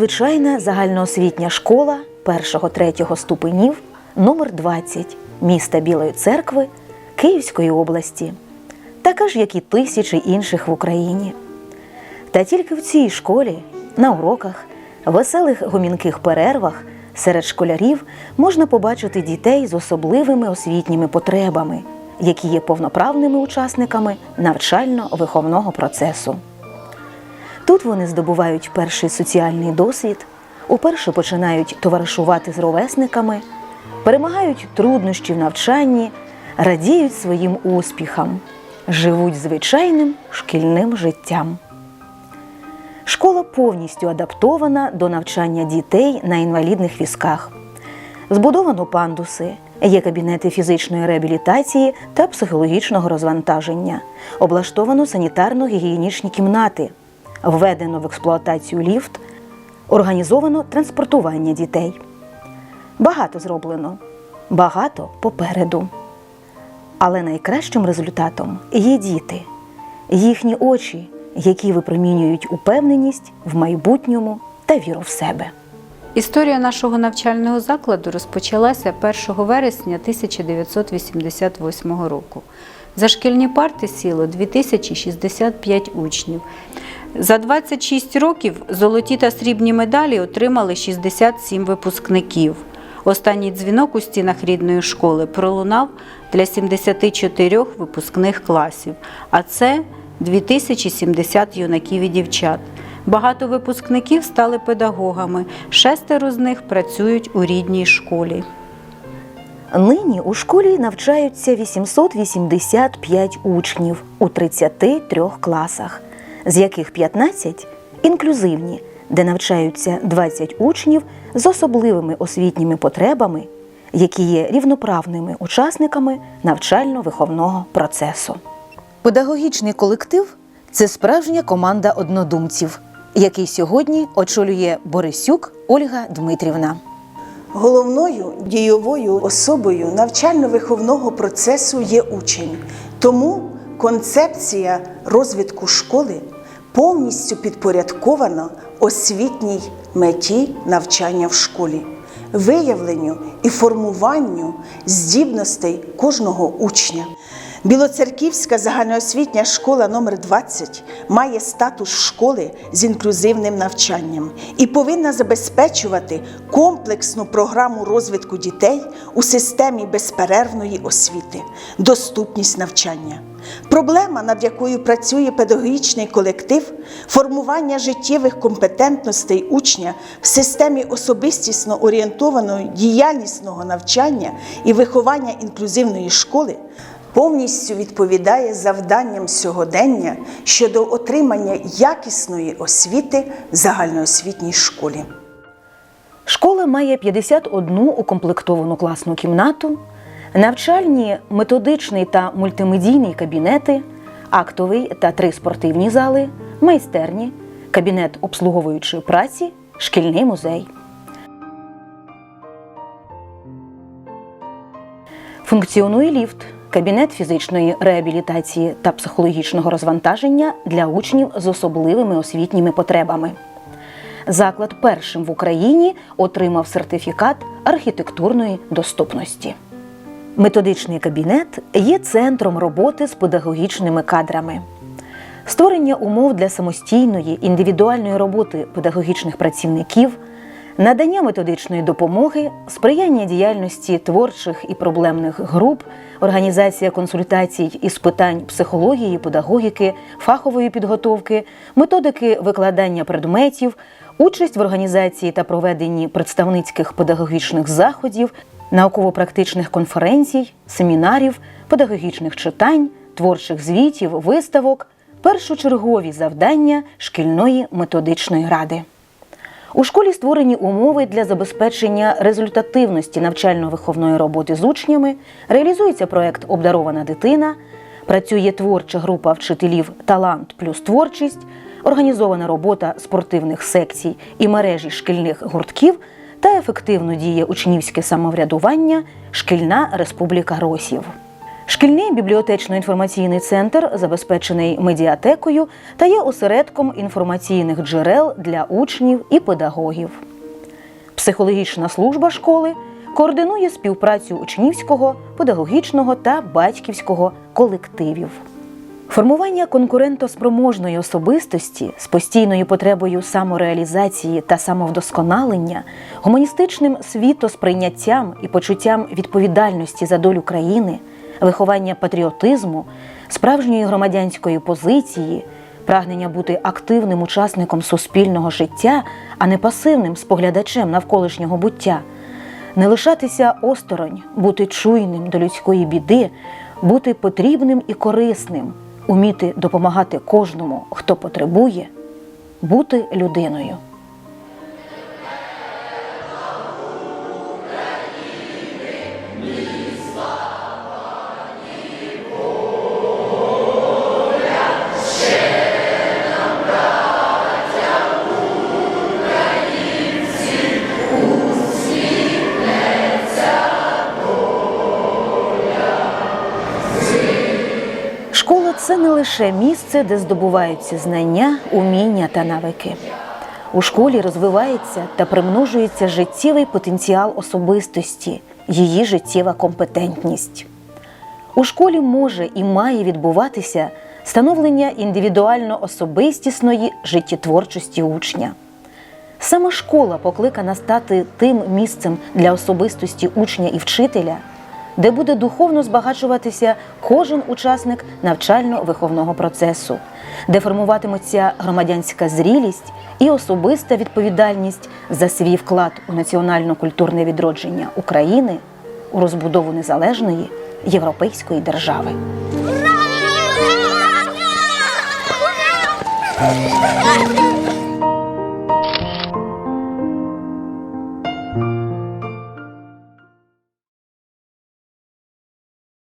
звичайна загальноосвітня школа 1-3 ступенів номер 20 міста Білої церкви Київської області, така ж, як і тисячі інших в Україні. Та тільки в цій школі, на уроках, веселих гомінких перервах серед школярів можна побачити дітей з особливими освітніми потребами, які є повноправними учасниками навчально-виховного процесу. Тут вони здобувають перший соціальний досвід, уперше починають товаришувати з ровесниками, перемагають труднощі в навчанні, радіють своїм успіхам, живуть звичайним шкільним життям. Школа повністю адаптована до навчання дітей на інвалідних візках. Збудовано пандуси, є кабінети фізичної реабілітації та психологічного розвантаження, облаштовано санітарно-гігієнічні кімнати, введено в експлуатацію ліфт, організовано транспортування дітей. Багато зроблено, багато попереду. Але найкращим результатом є діти, їхні очі, які випромінюють упевненість в майбутньому та віру в себе. Історія нашого навчального закладу розпочалася 1 вересня 1988 року. За шкільні парти сіло 2065 учнів. За 26 років золоті та срібні медалі отримали 67 випускників. Останній дзвінок у стінах рідної школи пролунав для 74 випускних класів, а це 2070 юнаків і дівчат. Багато випускників стали педагогами, шестеро з них працюють у рідній школі. Нині у школі навчаються 885 учнів у 33 класах, з яких 15 інклюзивні, де навчаються 20 учнів з особливими освітніми потребами, які є рівноправними учасниками навчально-виховного процесу. Педагогічний колектив це справжня команда однодумців, який сьогодні очолює Борисюк Ольга Дмитрівна. Головною дійовою особою навчально-виховного процесу є учень. Тому концепція розвитку школи повністю підпорядкована освітній меті навчання в школі, виявленню і формуванню здібностей кожного учня. Білоцерківська загальноосвітня школа номер 20 має статус школи з інклюзивним навчанням і повинна забезпечувати комплексну програму розвитку дітей у системі безперервної освіти, доступність навчання. Проблема, над якою працює педагогічний колектив, формування життєвих компетентностей учня в системі особистісно орієнтованого діяльнісного навчання і виховання інклюзивної школи повністю відповідає завданням сьогодення щодо отримання якісної освіти в загальноосвітній школі. Школа має 51 укомплектовану класну кімнату, навчальні, методичний та мультимедійний кабінети, актовий та три спортивні зали, майстерні, кабінет обслуговуючої праці, шкільний музей. Функціонує ліфт, кабінет фізичної реабілітації та психологічного розвантаження для учнів з особливими освітніми потребами. Заклад першим в Україні отримав сертифікат архітектурної доступності. Методичний кабінет є центром роботи з педагогічними кадрами. Створення умов для самостійної індивідуальної роботи педагогічних працівників, надання методичної допомоги, сприяння діяльності творчих і проблемних груп, організація консультацій із питань психології, педагогіки, фахової підготовки, методики викладання предметів, участь в організації та проведенні представницьких педагогічних заходів, науково-практичних конференцій, семінарів, педагогічних читань, творчих звітів, виставок першочергові завдання шкільної методичної ради. У школі створені умови для забезпечення результативності навчально-виховної роботи з учнями, реалізується проект Обдарована дитина, працює творча група вчителів Талант плюс творчість, організована робота спортивних секцій і мережі шкільних гуртків та ефективно діє учнівське самоврядування Шкільна Республіка Росів. Шкільний бібліотечно-інформаційний центр забезпечений медіатекою та є осередком інформаційних джерел для учнів і педагогів. Психологічна служба школи координує співпрацю учнівського, педагогічного та батьківського колективів. Формування конкурентоспроможної особистості з постійною потребою самореалізації та самовдосконалення, гуманістичним світосприйняттям і почуттям відповідальності за долю країни, виховання патріотизму, справжньої громадянської позиції, прагнення бути активним учасником суспільного життя, а не пасивним споглядачем навколишнього буття не лишатися осторонь, бути чуйним до людської біди, бути потрібним і корисним, уміти допомагати кожному, хто потребує, бути людиною. Лише місце, де здобуваються знання, уміння та навики. У школі розвивається та примножується життєвий потенціал особистості, її життєва компетентність. У школі може і має відбуватися становлення індивідуально особистісної життєтворчості учня. Саме школа покликана стати тим місцем для особистості учня і вчителя, де буде духовно збагачуватися кожен учасник навчально-виховного процесу, де формуватиметься громадянська зрілість і особиста відповідальність за свій вклад у національно-культурне відродження України у розбудову незалежної європейської держави. Ура!